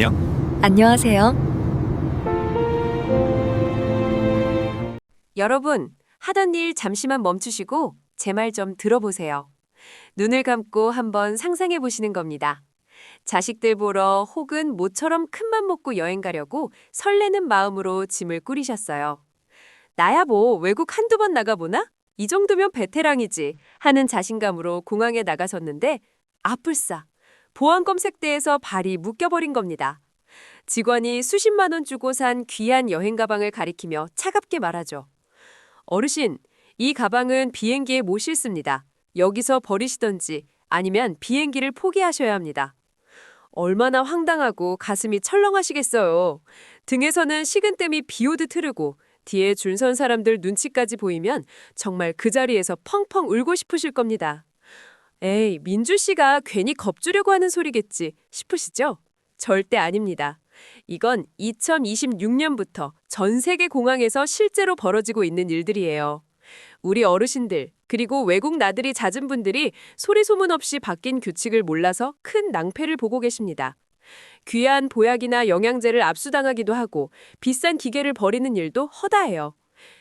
안녕. 안녕하세요. 여러분, 하던 일 잠시만 멈추시고 제 말 좀 들어보세요. 눈을 감고 한번 상상해 보시는 겁니다. 자식들 보러 혹은 모처럼 큰 맘 먹고 여행 가려고 설레는 마음으로 짐을 꾸리셨어요. 나야 뭐 외국 한두 번 나가보나? 이 정도면 베테랑이지 하는 자신감으로 공항에 나가섰는데 아뿔싸 보안 검색대에서 발이 묶여버린 겁니다. 직원이 수십만 원 주고 산 귀한 여행 가방을 가리키며 차갑게 말하죠. 어르신, 이 가방은 비행기에 못 실습니다. 여기서 버리시던지 아니면 비행기를 포기하셔야 합니다. 얼마나 황당하고 가슴이 철렁하시겠어요. 등에서는 식은땀이 비오듯 흐르고 뒤에 줄 선 사람들 눈치까지 보이면 정말 그 자리에서 펑펑 울고 싶으실 겁니다. 에이, 민주 씨가 괜히 겁주려고 하는 소리겠지 싶으시죠? 절대 아닙니다. 이건 2026년부터 전 세계 공항에서 실제로 벌어지고 있는 일들이에요. 우리 어르신들, 그리고 외국 나들이 잦은 분들이 소리 소문 없이 바뀐 규칙을 몰라서 큰 낭패를 보고 계십니다. 귀한 보약이나 영양제를 압수당하기도 하고 비싼 기계를 버리는 일도 허다해요.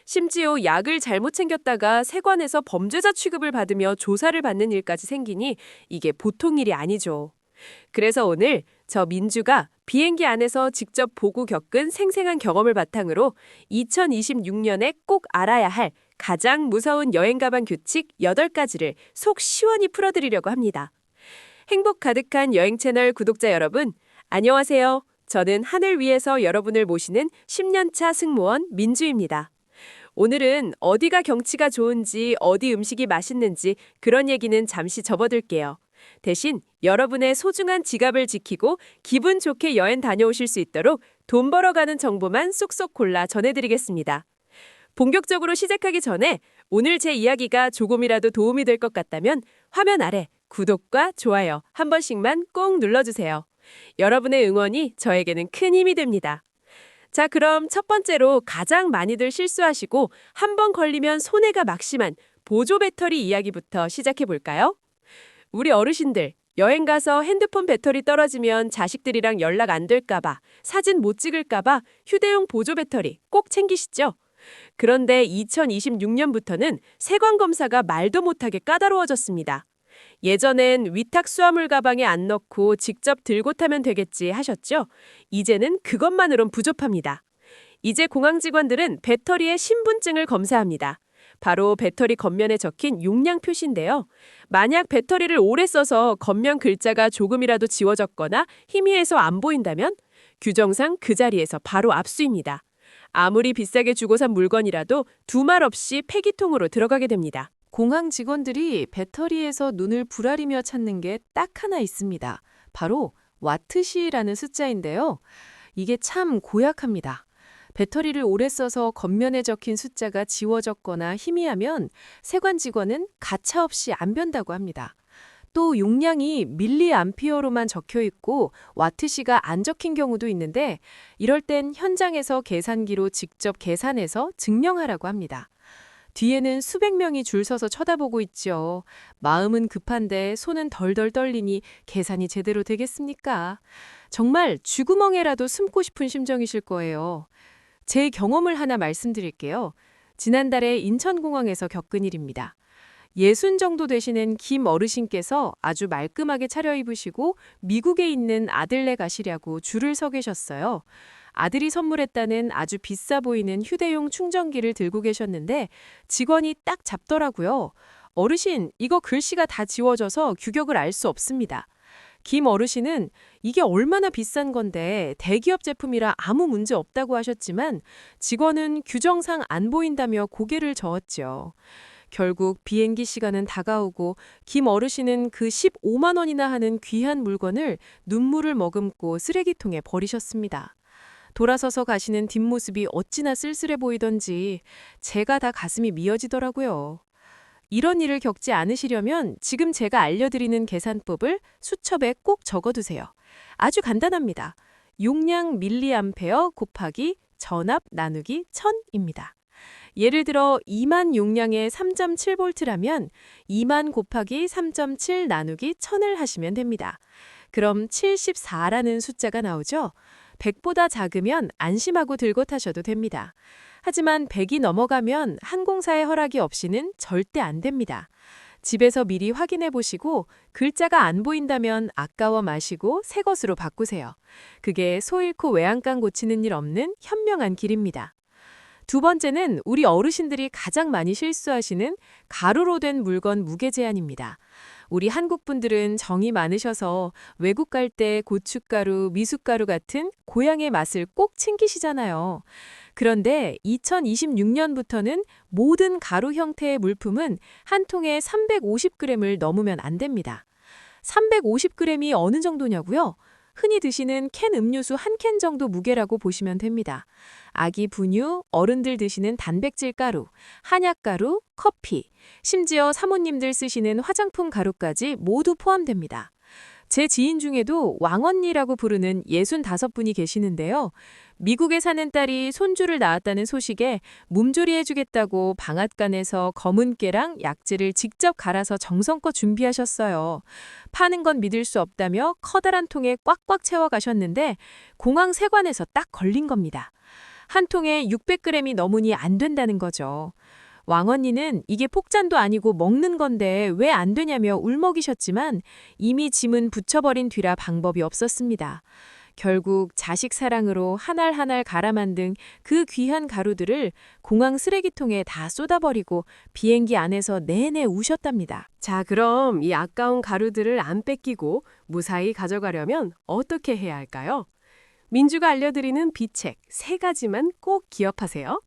심지어 약을 잘못 챙겼다가 세관에서 범죄자 취급을 받으며 조사를 받는 일까지 생기니 이게 보통 일이 아니죠. 그래서 오늘 저 민주가 비행기 안에서 직접 보고 겪은 생생한 경험을 바탕으로 2026년에 꼭 알아야 할 가장 무서운 여행 가방 규칙 8가지를 속 시원히 풀어드리려고 합니다. 행복 가득한 여행 채널 구독자 여러분, 안녕하세요. 저는 하늘 위에서 여러분을 모시는 10년차 승무원 민주입니다. 오늘은 어디가 경치가 좋은지, 어디 음식이 맛있는지 그런 얘기는 잠시 접어둘게요. 대신 여러분의 소중한 지갑을 지키고 기분 좋게 여행 다녀오실 수 있도록 돈 벌어가는 정보만 쏙쏙 골라 전해드리겠습니다. 본격적으로 시작하기 전에 오늘 제 이야기가 조금이라도 도움이 될 것 같다면 화면 아래 구독과 좋아요 한 번씩만 꼭 눌러주세요. 여러분의 응원이 저에게는 큰 힘이 됩니다. 자, 그럼 첫 번째로 가장 많이들 실수하시고 한 번 걸리면 손해가 막심한 보조 배터리 이야기부터 시작해 볼까요? 우리 어르신들 여행 가서 핸드폰 배터리 떨어지면 자식들이랑 연락 안 될까 봐 사진 못 찍을까 봐 휴대용 보조 배터리 꼭 챙기시죠? 그런데 2026년부터는 세관 검사가 말도 못하게 까다로워졌습니다. 예전엔 위탁 수화물 가방에 안 넣고 직접 들고 타면 되겠지 하셨죠? 이제는 그것만으론 부족합니다. 이제 공항 직원들은 배터리의 신분증을 검사합니다. 바로 배터리 겉면에 적힌 용량 표시인데요. 만약 배터리를 오래 써서 겉면 글자가 조금이라도 지워졌거나 희미해서 안 보인다면 규정상 그 자리에서 바로 압수입니다. 아무리 비싸게 주고 산 물건이라도 두말 없이 폐기통으로 들어가게 됩니다. 공항 직원들이 배터리에서 눈을 부라리며 찾는 게 딱 하나 있습니다. 바로 와트시라는 숫자인데요. 이게 참 고약합니다. 배터리를 오래 써서 겉면에 적힌 숫자가 지워졌거나 희미하면 세관 직원은 가차없이 안 변다고 합니다. 또 용량이 밀리암피어로만 적혀 있고 와트시가 안 적힌 경우도 있는데 이럴 땐 현장에서 계산기로 직접 계산해서 증명하라고 합니다. 뒤에는 수백 명이 줄 서서 쳐다보고 있죠. 마음은 급한데 손은 덜덜 떨리니 계산이 제대로 되겠습니까? 정말 쥐구멍에라도 숨고 싶은 심정이실 거예요. 제 경험을 하나 말씀드릴게요. 지난달에 인천공항에서 겪은 일입니다. 예순 정도 되시는 김 어르신께서 아주 말끔하게 차려입으시고 미국에 있는 아들네 가시려고 줄을 서 계셨어요. 아들이 선물했다는 아주 비싸 보이는 휴대용 충전기를 들고 계셨는데 직원이 딱 잡더라고요. 어르신, 이거 글씨가 다 지워져서 규격을 알 수 없습니다. 김 어르신은 이게 얼마나 비싼 건데 대기업 제품이라 아무 문제 없다고 하셨지만 직원은 규정상 안 보인다며 고개를 저었죠. 결국 비행기 시간은 다가오고 김 어르신은 그 15만 원이나 하는 귀한 물건을 눈물을 머금고 쓰레기통에 버리셨습니다. 돌아서서 가시는 뒷모습이 어찌나 쓸쓸해 보이던지 제가 다 가슴이 미어지더라고요. 이런 일을 겪지 않으시려면 지금 제가 알려드리는 계산법을 수첩에 꼭 적어두세요. 아주 간단합니다. 용량 밀리암페어 곱하기 전압 나누기 1000입니다. 예를 들어 2만 용량의 3.7V라면 2만 곱하기 3.7 나누기 1000을 하시면 됩니다. 그럼 74라는 숫자가 나오죠? 100보다 작으면 안심하고 들고 타셔도 됩니다. 하지만 100이 넘어가면 항공사의 허락이 없이는 절대 안 됩니다. 집에서 미리 확인해 보시고 글자가 안 보인다면 아까워 마시고 새 것으로 바꾸세요. 그게 소 잃고 외양간 고치는 일 없는 현명한 길입니다. 두 번째는 우리 어르신들이 가장 많이 실수하시는 가루로 된 물건 무게 제한입니다. 우리 한국 분들은 정이 많으셔서 외국 갈 때 고춧가루, 미숫가루 같은 고향의 맛을 꼭 챙기시잖아요. 그런데 2026년부터는 모든 가루 형태의 물품은 한 통에 350g을 넘으면 안 됩니다. 350g이 어느 정도냐고요? 흔히 드시는 캔 음료수 한 캔 정도 무게라고 보시면 됩니다. 아기 분유, 어른들 드시는 단백질 가루, 한약 가루, 커피, 심지어 사모님들 쓰시는 화장품 가루까지 모두 포함됩니다. 제 지인 중에도 왕언니라고 부르는 65분이 계시는데요. 미국에 사는 딸이 손주를 낳았다는 소식에 몸조리해주겠다고 방앗간에서 검은 깨랑 약재를 직접 갈아서 정성껏 준비하셨어요. 파는 건 믿을 수 없다며 커다란 통에 꽉꽉 채워 가셨는데 공항 세관에서 딱 걸린 겁니다. 한 통에 600g이 넘으니 안 된다는 거죠. 왕언니는 이게 폭잔도 아니고 먹는 건데 왜 안 되냐며 울먹이셨지만 이미 짐은 붙여버린 뒤라 방법이 없었습니다. 결국 자식 사랑으로 한 알 한 알 갈아 만든 그 귀한 가루들을 공항 쓰레기통에 다 쏟아버리고 비행기 안에서 내내 우셨답니다. 자, 그럼 이 아까운 가루들을 안 뺏기고 무사히 가져가려면 어떻게 해야 할까요? 민주가 알려드리는 비책 세 가지만 꼭 기억하세요.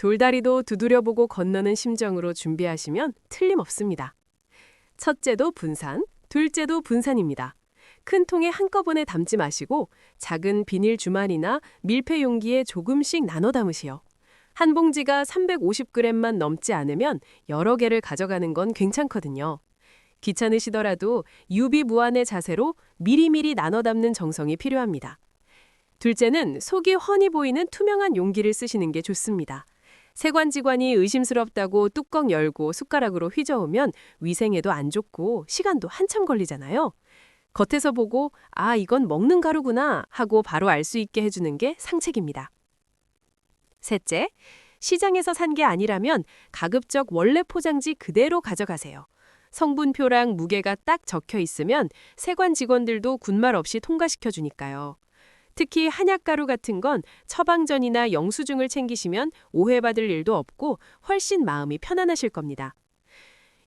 돌다리도 두드려보고 건너는 심정으로 준비하시면 틀림없습니다. 첫째도 분산, 둘째도 분산입니다. 큰 통에 한꺼번에 담지 마시고 작은 비닐 주머니나 밀폐 용기에 조금씩 나눠 담으시오. 한 봉지가 350g만 넘지 않으면 여러 개를 가져가는 건 괜찮거든요. 귀찮으시더라도 유비무환의 자세로 미리미리 나눠 담는 정성이 필요합니다. 둘째는 속이 훤히 보이는 투명한 용기를 쓰시는 게 좋습니다. 세관직관이 의심스럽다고 뚜껑 열고 숟가락으로 휘저으면 위생에도 안 좋고 시간도 한참 걸리잖아요. 겉에서 보고 아 이건 먹는 가루구나 하고 바로 알 수 있게 해주는 게 상책입니다. 셋째, 시장에서 산 게 아니라면 가급적 원래 포장지 그대로 가져가세요. 성분표랑 무게가 딱 적혀 있으면 세관 직원들도 군말 없이 통과시켜 주니까요. 특히 한약가루 같은 건 처방전이나 영수증을 챙기시면 오해받을 일도 없고 훨씬 마음이 편안하실 겁니다.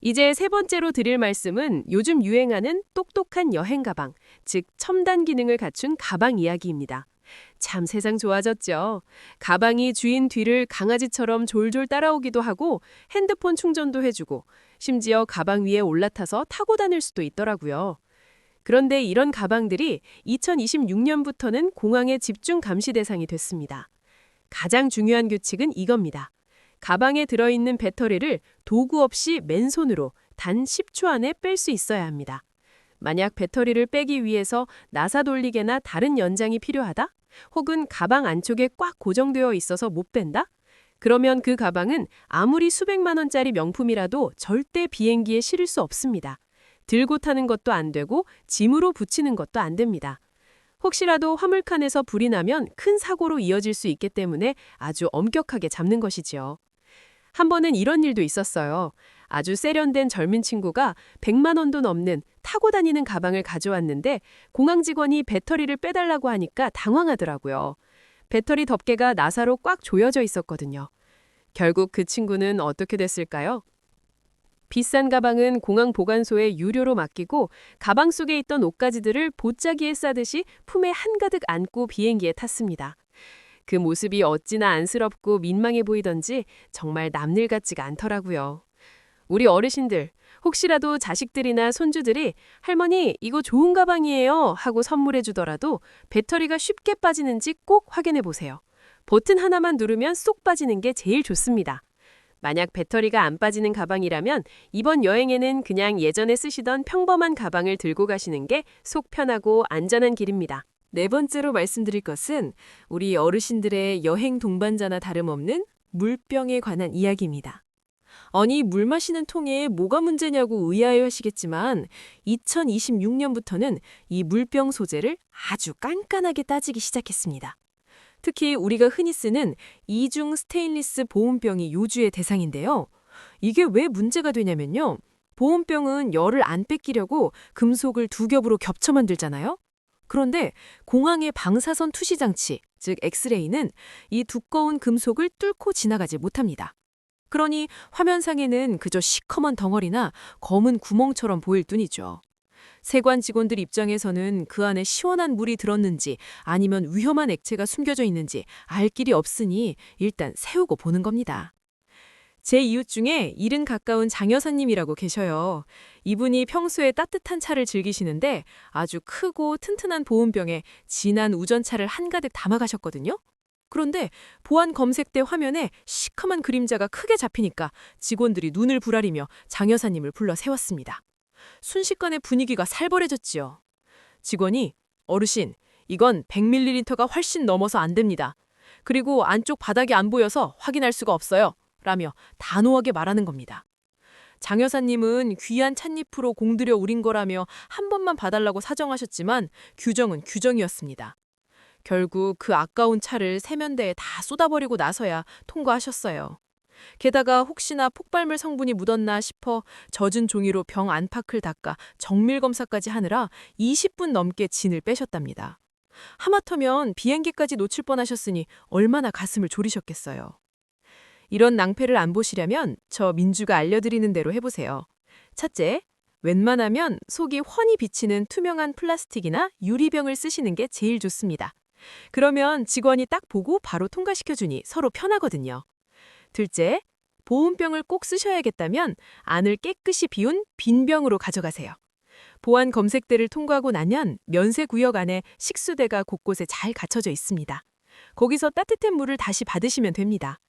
이제 세 번째로 드릴 말씀은 요즘 유행하는 똑똑한 여행 가방, 즉 첨단 기능을 갖춘 가방 이야기입니다. 참 세상 좋아졌죠. 가방이 주인 뒤를 강아지처럼 졸졸 따라오기도 하고 핸드폰 충전도 해주고 심지어 가방 위에 올라타서 타고 다닐 수도 있더라고요. 그런데 이런 가방들이 2026년부터는 공항의 집중 감시 대상이 됐습니다. 가장 중요한 규칙은 이겁니다. 가방에 들어있는 배터리를 도구 없이 맨손으로 단 10초 안에 뺄 수 있어야 합니다. 만약 배터리를 빼기 위해서 나사 돌리개나 다른 연장이 필요하다? 혹은 가방 안쪽에 꽉 고정되어 있어서 못 뺀다? 그러면 그 가방은 아무리 수백만 원짜리 명품이라도 절대 비행기에 실을 수 없습니다. 들고 타는 것도 안 되고 짐으로 붙이는 것도 안 됩니다. 혹시라도 화물칸에서 불이 나면 큰 사고로 이어질 수 있기 때문에 아주 엄격하게 잡는 것이지요. 한 번은 이런 일도 있었어요. 아주 세련된 젊은 친구가 100만 원도 넘는 타고 다니는 가방을 가져왔는데 공항 직원이 배터리를 빼달라고 하니까 당황하더라고요. 배터리 덮개가 나사로 꽉 조여져 있었거든요. 결국 그 친구는 어떻게 됐을까요? 비싼 가방은 공항 보관소에 유료로 맡기고 가방 속에 있던 옷가지들을 보자기에 싸듯이 품에 한가득 안고 비행기에 탔습니다. 그 모습이 어찌나 안쓰럽고 민망해 보이던지 정말 남일 같지가 않더라고요. 우리 어르신들, 혹시라도 자식들이나 손주들이 할머니, 이거 좋은 가방이에요 하고 선물해 주더라도 배터리가 쉽게 빠지는지 꼭 확인해 보세요. 버튼 하나만 누르면 쏙 빠지는 게 제일 좋습니다. 만약 배터리가 안 빠지는 가방이라면 이번 여행에는 그냥 예전에 쓰시던 평범한 가방을 들고 가시는 게 속 편하고 안전한 길입니다. 네 번째로 말씀드릴 것은 우리 어르신들의 여행 동반자나 다름없는 물병에 관한 이야기입니다. 아니, 물 마시는 통에 뭐가 문제냐고 의아해 하시겠지만 2026년부터는 이 물병 소재를 아주 깐깐하게 따지기 시작했습니다. 특히 우리가 흔히 쓰는 이중 스테인리스 보온병이 요주의 대상인데요. 이게 왜 문제가 되냐면요. 보온병은 열을 안 뺏기려고 금속을 두 겹으로 겹쳐 만들잖아요. 그런데 공항의 방사선 투시 장치, 즉 엑스레이는 이 두꺼운 금속을 뚫고 지나가지 못합니다. 그러니 화면상에는 그저 시커먼 덩어리나 검은 구멍처럼 보일 뿐이죠. 세관 직원들 입장에서는 그 안에 시원한 물이 들었는지 아니면 위험한 액체가 숨겨져 있는지 알 길이 없으니 일단 세우고 보는 겁니다. 제 이웃 중에 일은 가까운 장 여사님이라고 계셔요. 이분이 평소에 따뜻한 차를 즐기시는데 아주 크고 튼튼한 보온병에 진한 우전차를 한가득 담아가셨거든요. 그런데 보안 검색대 화면에 시커먼 그림자가 크게 잡히니까 직원들이 눈을 부라리며 장 여사님을 불러 세웠습니다. 순식간에 분위기가 살벌해졌지요. 직원이 어르신, 이건 100ml가 훨씬 넘어서 안 됩니다. 그리고 안쪽 바닥이 안 보여서 확인할 수가 없어요. 라며 단호하게 말하는 겁니다. 장 여사님은 귀한 찻잎으로 공들여 우린 거라며 한 번만 봐달라고 사정하셨지만 규정은 규정이었습니다. 결국 그 아까운 차를 세면대에 다 쏟아버리고 나서야 통과하셨어요. 게다가 혹시나 폭발물 성분이 묻었나 싶어 젖은 종이로 병 안팎을 닦아 정밀 검사까지 하느라 20분 넘게 진을 빼셨답니다. 하마터면 비행기까지 놓칠 뻔하셨으니 얼마나 가슴을 졸이셨겠어요. 이런 낭패를 안 보시려면 저 민주가 알려드리는 대로 해보세요. 첫째, 웬만하면 속이 훤히 비치는 투명한 플라스틱이나 유리병을 쓰시는 게 제일 좋습니다. 그러면 직원이 딱 보고 바로 통과시켜주니 서로 편하거든요. 둘째, 보온병을 꼭 쓰셔야겠다면 안을 깨끗이 비운 빈 병으로 가져가세요. 보안 검색대를 통과하고 나면 면세 구역 안에 식수대가 곳곳에 잘 갖춰져 있습니다. 거기서 따뜻한 물을 다시 받으시면 됩니다.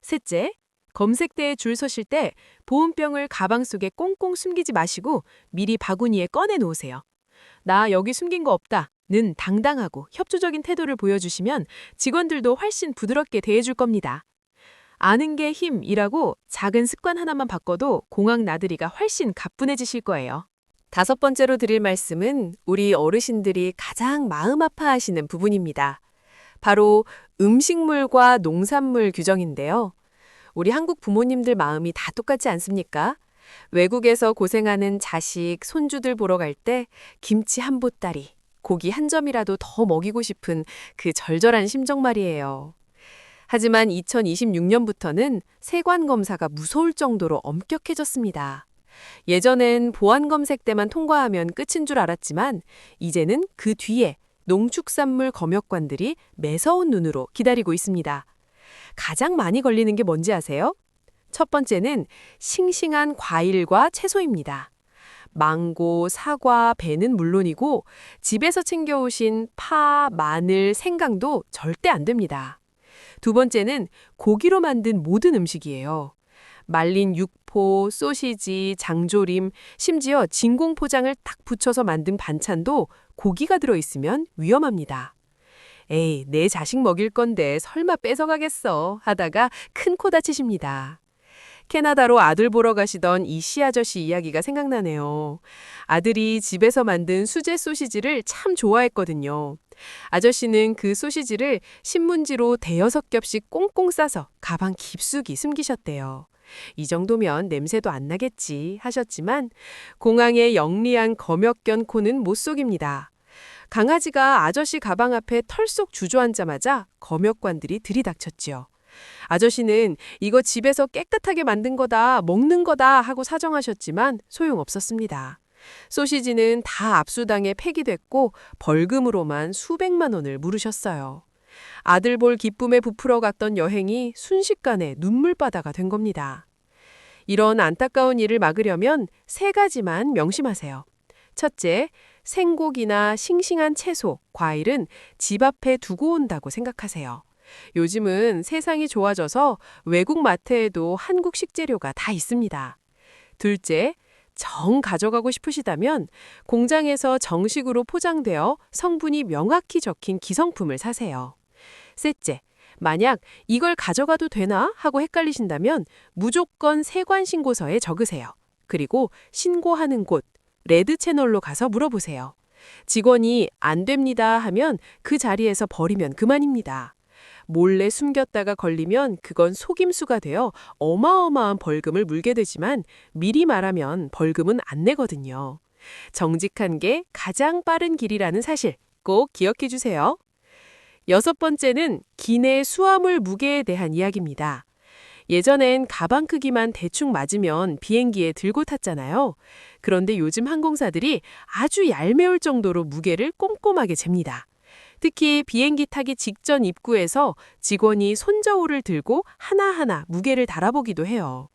셋째, 검색대에 줄 서실 때 보온병을 가방 속에 꽁꽁 숨기지 마시고 미리 바구니에 꺼내 놓으세요. 나 여기 숨긴 거 없다. 는 당당하고 협조적인 태도를 보여주시면 직원들도 훨씬 부드럽게 대해줄 겁니다. 아는 게 힘이라고 작은 습관 하나만 바꿔도 공항 나들이가 훨씬 가뿐해지실 거예요. 다섯 번째로 드릴 말씀은 우리 어르신들이 가장 마음 아파하시는 부분입니다. 바로 음식물과 농산물 규정인데요. 우리 한국 부모님들 마음이 다 똑같지 않습니까? 외국에서 고생하는 자식, 손주들 보러 갈 때 김치 한 보따리, 고기 한 점이라도 더 먹이고 싶은 그 절절한 심정 말이에요. 하지만 2026년부터는 세관 검사가 무서울 정도로 엄격해졌습니다. 예전엔 보안 검색 때만 통과하면 끝인 줄 알았지만 이제는 그 뒤에 농축산물 검역관들이 매서운 눈으로 기다리고 있습니다. 가장 많이 걸리는 게 뭔지 아세요? 첫 번째는 싱싱한 과일과 채소입니다. 망고, 사과, 배는 물론이고 집에서 챙겨오신 파, 마늘, 생강도 절대 안 됩니다. 두 번째는 고기로 만든 모든 음식이에요. 말린 육포, 소시지, 장조림, 심지어 진공 포장을 딱 붙여서 만든 반찬도 고기가 들어있으면 위험합니다. 에이, 내 자식 먹일 건데 설마 뺏어가겠어 하다가 큰 코 다치십니다. 캐나다로 아들 보러 가시던 이 씨 아저씨 이야기가 생각나네요. 아들이 집에서 만든 수제 소시지를 참 좋아했거든요. 아저씨는 그 소시지를 신문지로 대여섯 겹씩 꽁꽁 싸서 가방 깊숙이 숨기셨대요. 이 정도면 냄새도 안 나겠지 하셨지만 공항의 영리한 검역견 코는 못 속입니다. 강아지가 아저씨 가방 앞에 털썩 주저앉자마자 검역관들이 들이닥쳤지요. 아저씨는 이거 집에서 깨끗하게 만든 거다, 먹는 거다 하고 사정하셨지만 소용없었습니다. 소시지는 다 압수당해 폐기됐고 벌금으로만 수백만 원을 물으셨어요. 아들 볼 기쁨에 부풀어 갔던 여행이 순식간에 눈물바다가 된 겁니다. 이런 안타까운 일을 막으려면 세 가지만 명심하세요. 첫째, 생고기나 싱싱한 채소, 과일은 집 앞에 두고 온다고 생각하세요. 요즘은 세상이 좋아져서 외국 마트에도 한국 식재료가 다 있습니다. 둘째, 정 가져가고 싶으시다면 공장에서 정식으로 포장되어 성분이 명확히 적힌 기성품을 사세요. 셋째, 만약 이걸 가져가도 되나 하고 헷갈리신다면 무조건 세관 신고서에 적으세요. 그리고 신고하는 곳 레드 채널로 가서 물어보세요. 직원이 안 됩니다 하면 그 자리에서 버리면 그만입니다. 몰래 숨겼다가 걸리면 그건 속임수가 되어 어마어마한 벌금을 물게 되지만 미리 말하면 벌금은 안 내거든요. 정직한 게 가장 빠른 길이라는 사실 꼭 기억해 주세요. 여섯 번째는 기내 수화물 무게에 대한 이야기입니다. 예전엔 가방 크기만 대충 맞으면 비행기에 들고 탔잖아요. 그런데 요즘 항공사들이 아주 얄미울 정도로 무게를 꼼꼼하게 잽니다. 특히 비행기 타기 직전 입구에서 직원이 손저울을 들고 하나하나 무게를 달아보기도 해요.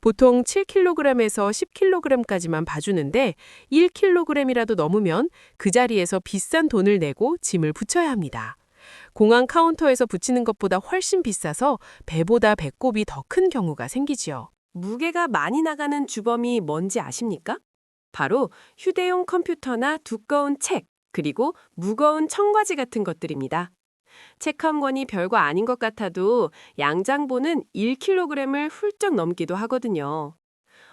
보통 7kg에서 10kg까지만 봐주는데 1kg이라도 넘으면 그 자리에서 비싼 돈을 내고 짐을 붙여야 합니다. 공항 카운터에서 붙이는 것보다 훨씬 비싸서 배보다 배꼽이 더 큰 경우가 생기지요. 무게가 많이 나가는 주범이 뭔지 아십니까? 바로 휴대용 컴퓨터나 두꺼운 책, 그리고 무거운 청바지 같은 것들입니다. 책 한 권이 별거 아닌 것 같아도 양장본은 1kg을 훌쩍 넘기도 하거든요.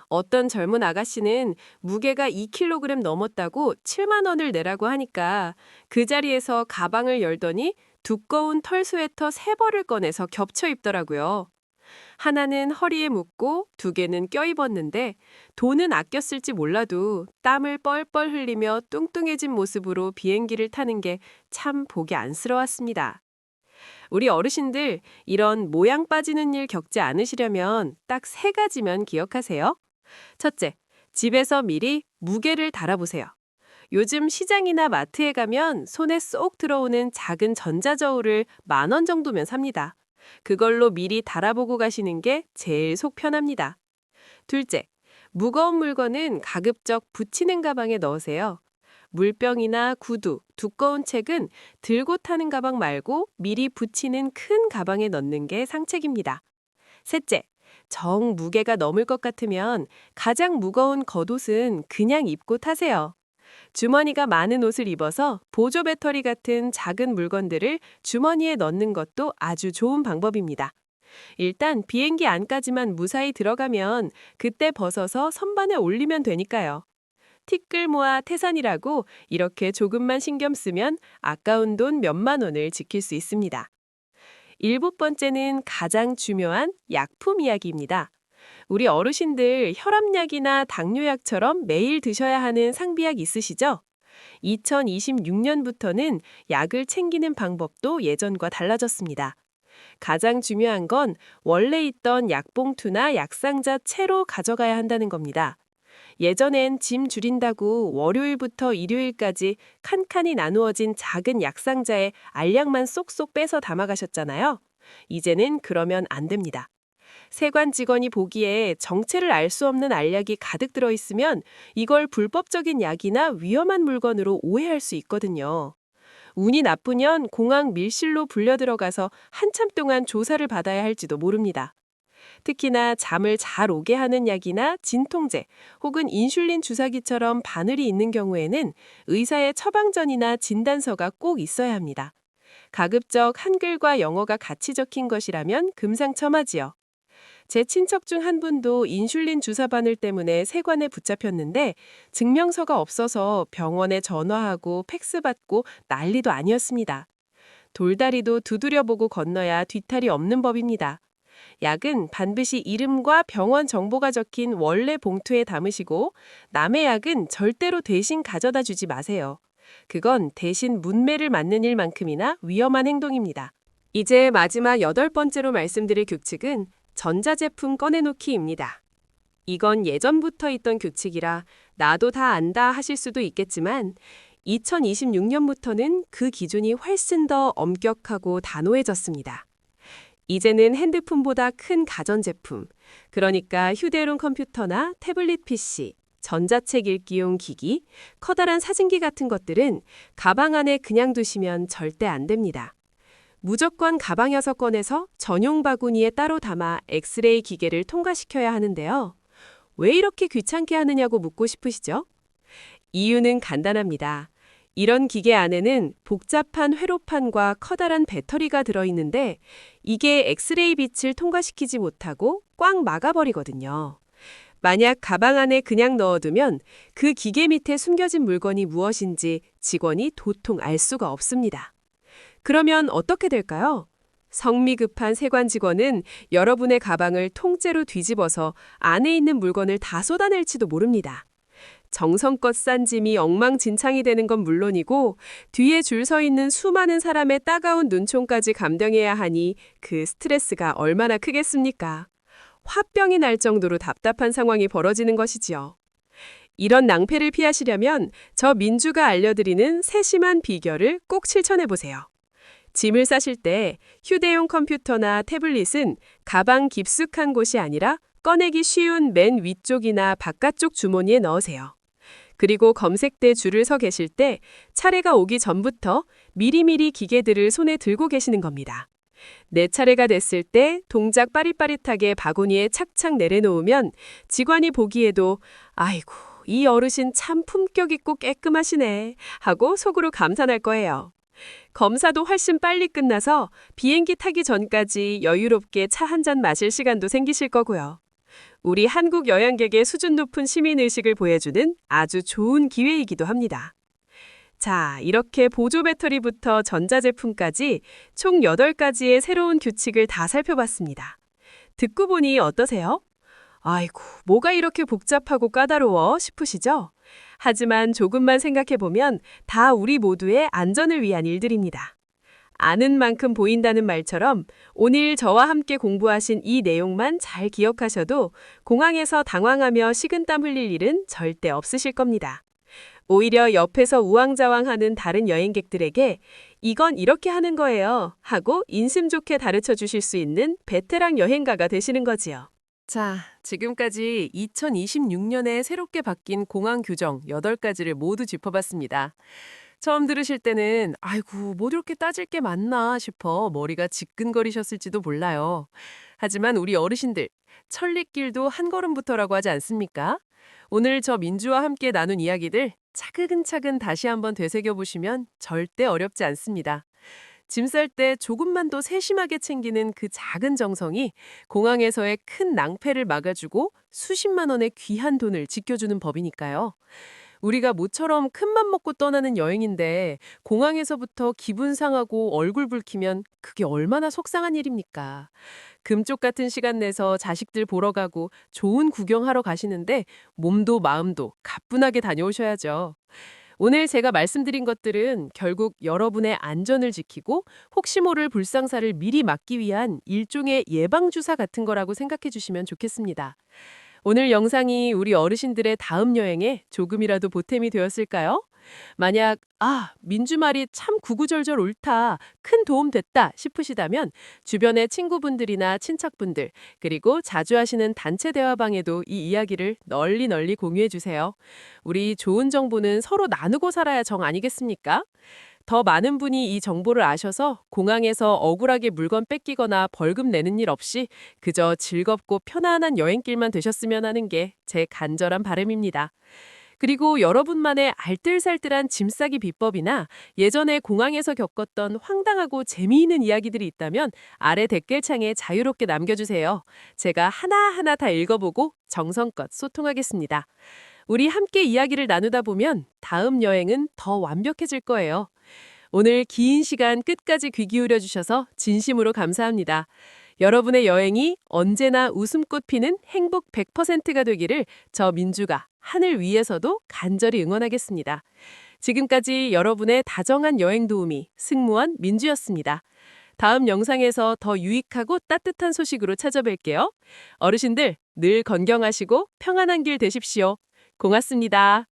어떤 젊은 아가씨는 무게가 2kg 넘었다고 7만 원을 내라고 하니까 그 자리에서 가방을 열더니 두꺼운 털 스웨터 세 벌을 꺼내서 겹쳐 입더라고요. 하나는 허리에 묶고 두 개는 껴입었는데 돈은 아껴 쓸지 몰라도 땀을 뻘뻘 흘리며 뚱뚱해진 모습으로 비행기를 타는 게 참 보기 안쓰러웠습니다. 우리 어르신들 이런 모양 빠지는 일 겪지 않으시려면 딱 세 가지면 기억하세요. 첫째, 집에서 미리 무게를 달아보세요. 요즘 시장이나 마트에 가면 손에 쏙 들어오는 작은 전자저울을 만 원 정도면 삽니다. 그걸로 미리 달아보고 가시는 게 제일 속 편합니다. 둘째, 무거운 물건은 가급적 붙이는 가방에 넣으세요. 물병이나 구두, 두꺼운 책은 들고 타는 가방 말고 미리 붙이는 큰 가방에 넣는 게 상책입니다. 셋째, 정 무게가 넘을 것 같으면 가장 무거운 겉옷은 그냥 입고 타세요. 주머니가 많은 옷을 입어서 보조 배터리 같은 작은 물건들을 주머니에 넣는 것도 아주 좋은 방법입니다. 일단 비행기 안까지만 무사히 들어가면 그때 벗어서 선반에 올리면 되니까요. 티끌 모아 태산이라고 이렇게 조금만 신경 쓰면 아까운 돈 몇만 원을 지킬 수 있습니다. 일곱 번째는 가장 중요한 약품 이야기입니다. 우리 어르신들 혈압약이나 당뇨약처럼 매일 드셔야 하는 상비약 있으시죠? 2026년부터는 약을 챙기는 방법도 예전과 달라졌습니다. 가장 중요한 건 원래 있던 약봉투나 약상자 채로 가져가야 한다는 겁니다. 예전엔 짐 줄인다고 월요일부터 일요일까지 칸칸이 나누어진 작은 약상자에 알약만 쏙쏙 빼서 담아가셨잖아요. 이제는 그러면 안 됩니다. 세관 직원이 보기에 정체를 알 수 없는 알약이 가득 들어 있으면 이걸 불법적인 약이나 위험한 물건으로 오해할 수 있거든요. 운이 나쁘면 공항 밀실로 불려 들어가서 한참 동안 조사를 받아야 할지도 모릅니다. 특히나 잠을 잘 오게 하는 약이나 진통제 혹은 인슐린 주사기처럼 바늘이 있는 경우에는 의사의 처방전이나 진단서가 꼭 있어야 합니다. 가급적 한글과 영어가 같이 적힌 것이라면 금상첨화지요. 제 친척 중 한 분도 인슐린 주사 바늘 때문에 세관에 붙잡혔는데 증명서가 없어서 병원에 전화하고 팩스 받고 난리도 아니었습니다. 돌다리도 두드려보고 건너야 뒤탈이 없는 법입니다. 약은 반드시 이름과 병원 정보가 적힌 원래 봉투에 담으시고 남의 약은 절대로 대신 가져다 주지 마세요. 그건 대신 문매를 맞는 일만큼이나 위험한 행동입니다. 이제 마지막 여덟 번째로 말씀드릴 규칙은 전자제품 꺼내놓기입니다. 이건 예전부터 있던 규칙이라 나도 다 안다 하실 수도 있겠지만 2026년부터는 그 기준이 훨씬 더 엄격하고 단호해졌습니다. 이제는 핸드폰보다 큰 가전제품, 그러니까 휴대용 컴퓨터나 태블릿 PC, 전자책 읽기용 기기, 커다란 사진기 같은 것들은 가방 안에 그냥 두시면 절대 안 됩니다. 무조건 가방 6건에서 전용 바구니에 따로 담아 엑스레이 기계를 통과시켜야 하는데요. 왜 이렇게 귀찮게 하느냐고 묻고 싶으시죠? 이유는 간단합니다. 이런 기계 안에는 복잡한 회로판과 커다란 배터리가 들어있는데 이게 엑스레이 빛을 통과시키지 못하고 꽉 막아버리거든요. 만약 가방 안에 그냥 넣어두면 그 기계 밑에 숨겨진 물건이 무엇인지 직원이 도통 알 수가 없습니다. 그러면 어떻게 될까요? 성미 급한 세관 직원은 여러분의 가방을 통째로 뒤집어서 안에 있는 물건을 다 쏟아낼지도 모릅니다. 정성껏 싼 짐이 엉망진창이 되는 건 물론이고 뒤에 줄 서 있는 수많은 사람의 따가운 눈총까지 감당해야 하니 그 스트레스가 얼마나 크겠습니까? 화병이 날 정도로 답답한 상황이 벌어지는 것이지요. 이런 낭패를 피하시려면 저 민주가 알려드리는 세심한 비결을 꼭 실천해 보세요. 짐을 싸실 때 휴대용 컴퓨터나 태블릿은 가방 깊숙한 곳이 아니라 꺼내기 쉬운 맨 위쪽이나 바깥쪽 주머니에 넣으세요. 그리고 검색대 줄을 서 계실 때 차례가 오기 전부터 미리미리 기계들을 손에 들고 계시는 겁니다. 내 차례가 됐을 때 동작 빠릿빠릿하게 바구니에 착착 내려놓으면 직원이 보기에도 아이고 이 어르신 참 품격 있고 깨끗하시네 하고 속으로 감탄할 거예요. 검사도 훨씬 빨리 끝나서 비행기 타기 전까지 여유롭게 차 한 잔 마실 시간도 생기실 거고요. 우리 한국 여행객의 수준 높은 시민의식을 보여주는 아주 좋은 기회이기도 합니다. 자, 이렇게 보조 배터리부터 전자제품까지 총 8가지의 새로운 규칙을 다 살펴봤습니다. 듣고 보니 어떠세요? 아이고, 뭐가 이렇게 복잡하고 까다로워 싶으시죠? 하지만 조금만 생각해보면 다 우리 모두의 안전을 위한 일들입니다. 아는 만큼 보인다는 말처럼 오늘 저와 함께 공부하신 이 내용만 잘 기억하셔도 공항에서 당황하며 식은땀 흘릴 일은 절대 없으실 겁니다. 오히려 옆에서 우왕좌왕하는 다른 여행객들에게 이건 이렇게 하는 거예요 하고 인심 좋게 가르쳐 주실 수 있는 베테랑 여행가가 되시는 거지요. 자, 지금까지 2026년에 새롭게 바뀐 공항 규정 8가지를 모두 짚어봤습니다. 처음 들으실 때는 아이고, 뭐 이렇게 따질 게 많나 싶어 머리가 지끈거리셨을지도 몰라요. 하지만 우리 어르신들, 천리길도 한 걸음부터라고 하지 않습니까? 오늘 저 민주와 함께 나눈 이야기들 차근차근 다시 한번 되새겨보시면 절대 어렵지 않습니다. 짐 쌀 때 조금만 더 세심하게 챙기는 그 작은 정성이 공항에서의 큰 낭패를 막아주고 수십만 원의 귀한 돈을 지켜주는 법이니까요. 우리가 모처럼 큰맘 먹고 떠나는 여행인데 공항에서부터 기분 상하고 얼굴 붉히면 그게 얼마나 속상한 일입니까? 금쪽 같은 시간 내서 자식들 보러 가고 좋은 구경하러 가시는데 몸도 마음도 가뿐하게 다녀오셔야죠. 오늘 제가 말씀드린 것들은 결국 여러분의 안전을 지키고 혹시 모를 불상사를 미리 막기 위한 일종의 예방주사 같은 거라고 생각해 주시면 좋겠습니다. 오늘 영상이 우리 어르신들의 다음 여행에 조금이라도 보탬이 되었을까요? 만약 아, 민주 말이 참 구구절절 옳다, 큰 도움 됐다 싶으시다면 주변의 친구분들이나 친척분들 그리고 자주 하시는 단체 대화방에도 이 이야기를 널리 널리 공유해 주세요. 우리 좋은 정보는 서로 나누고 살아야 정 아니겠습니까? 더 많은 분이 이 정보를 아셔서 공항에서 억울하게 물건 뺏기거나 벌금 내는 일 없이 그저 즐겁고 편안한 여행길만 되셨으면 하는 게 제 간절한 바람입니다. 그리고 여러분만의 알뜰살뜰한 짐 싸기 비법이나 예전에 공항에서 겪었던 황당하고 재미있는 이야기들이 있다면 아래 댓글창에 자유롭게 남겨주세요. 제가 하나하나 다 읽어보고 정성껏 소통하겠습니다. 우리 함께 이야기를 나누다 보면 다음 여행은 더 완벽해질 거예요. 오늘 긴 시간 끝까지 귀 기울여 주셔서 진심으로 감사합니다. 여러분의 여행이 언제나 웃음꽃 피는 행복 100%가 되기를 저 민주가 하늘 위에서도 간절히 응원하겠습니다. 지금까지 여러분의 다정한 여행 도우미 승무원 민주였습니다. 다음 영상에서 더 유익하고 따뜻한 소식으로 찾아뵐게요. 어르신들 늘 건강하시고 평안한 길 되십시오. 고맙습니다.